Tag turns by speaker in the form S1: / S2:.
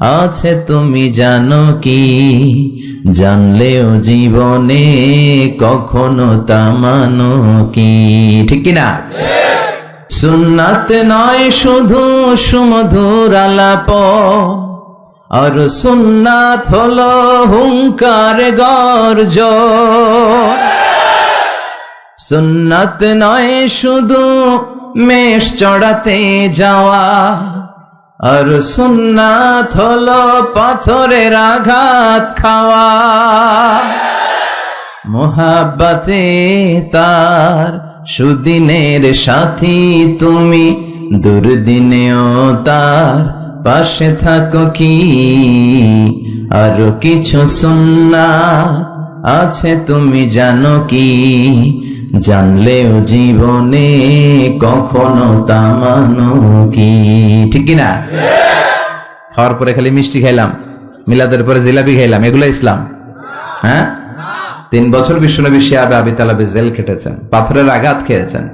S1: আছে তুমি জানো কি? জানলেও জীবনে কখনো তা মানো কি? ঠিক কিনা? সুন্নাত নয় শুধু সুমধুর আলাপ। আর সুন্নাত হলো হুঙ্কার গর্জ। সুন্নাত নয় শুধু মেষ চড়াতে যাওয়া। আর সুন্নাত হলো পাথরের আঘাত খাওয়া। মোহাব্বতে তার সুদিনের সাথী তুমি, দুর্দিনেও তার পাশে থাকো কি? আরও কিছু সুন্না আছে তুমি জানো কি? জানলেও জীবনে কখনো তা মানো কি? ঠিক না খাওয়ার পরে খালি মিষ্টি খাইলাম, মিলাদের পরে জিলাপি খাইলাম, এগুলো ইসলাম। হ্যাঁ? তিন বছর বিশ্বনবী শিয়াবে আবি তালাবে জেল খেটেছেন, পাথরের আঘাত খেয়েছেন।